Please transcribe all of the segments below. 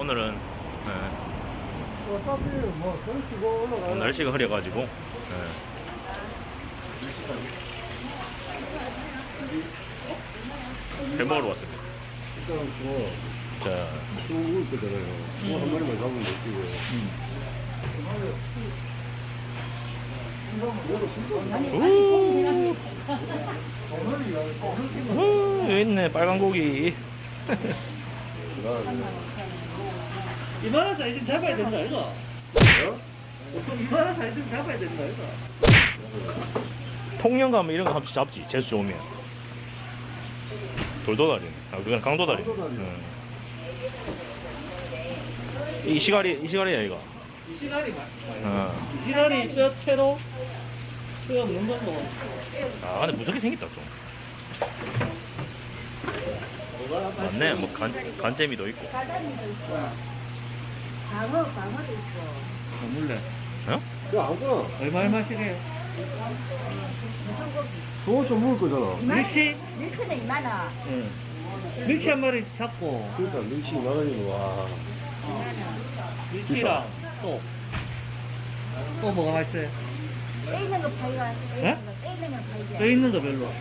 오늘은 예, 날씨가 흐려가지고 예. 회 먹으러 왔습니다. 자, 잡으면 되고. 우, 여기 있네 빨간 고기. 이만한 사이즈는 잡아야 된다 이거 어? 보통 이만한 사이즈는 잡아야 된다 이거 통영 가면 이런 거 한번 잡지. 재수 좋으면. 돌도다리. 아, 그건 강도다리. 강도다리. 응. 이 시가리, 이 시가리야 이거. 이 시간이 막 어. 이 시간이 뼈 채로 뼈 없는 정도 아, 근데 무섭게 생겼다 좀. 맞네. 뭐 간, 간재미도 있고. 가자미도 있고 방어 방어도 있고 물래 어? 야, 아무거나. 얼마 얼마씩해 무슨 고기 수호 좀 먹을 거잖아. 밀치 밀치는 2만 원 응 밀치 한 마리 잡고 그러니까 밀치 2만 원이면 와. 밀치랑 또 또 뭐가 맛있어요? 떼 있는 거떼 네? 있는 거떼 있는 거뼈 파이가 있는 거 별로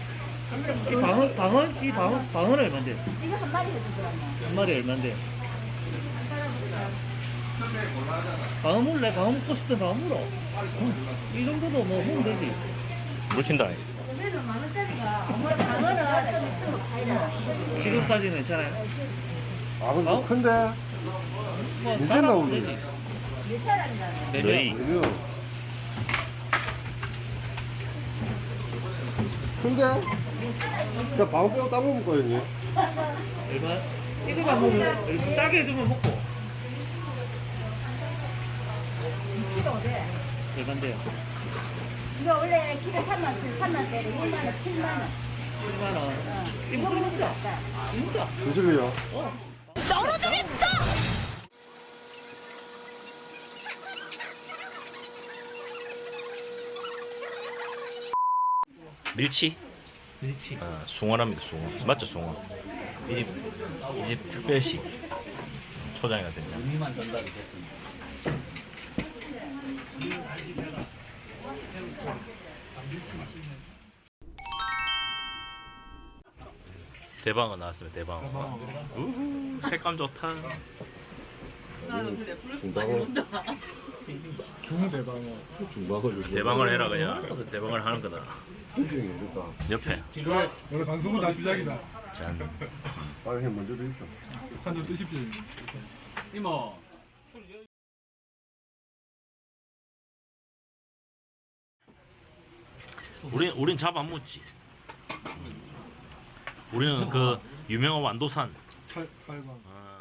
이 방어 방어 이 방어 방어는 얼마인데 이거 한 마리 해주더라고 한 마리 얼마인데 방어 물래 방어 먹고 싶던 방어 물어 이 정도도 뭐 먹으면 되지 물튄다. 그러면 만 원짜리가 어머 방어는 좀 있으면 지금까지는 괜찮아요 아, 근데 어? 큰데? 뭐 괜찮나, 따라하면 우리? 되지 몇 사람이잖아 네 너희. 명. 왜요? 큰데? 야, 방어 빼고 따 먹을 거였니? 얼마? 이거만 먹으면 얼마 싸게 해주면 먹고 2kg 돼 얼마인데요? 이거 원래 키로 3만 원 3만 원짜리 1만 원 7만 원 7만 원 이거 않다 진짜 드실래요? 어 밀치? 아, 숭어랍니다, 숭어. 맞죠, 숭어? 이 집, 이집 특별시 초장이가 된다. 의미만 전달이 됐습니다 대방어 나왔으면 대방어. 우후, 색감 좋다. 중방어. 중대방어. 중방어. 대방어를 해라, 그냥. 대방어를 하는 거다. 됐다. 옆에. 원래 방송은 다 시작이다. 짠. 빨리 해 먼저 드십시오. 한잔 뜨십시오. 이모 우린, 우린 잡안 먹지. 우리는 그 유명한 완도산. 팔, 팔방. 아,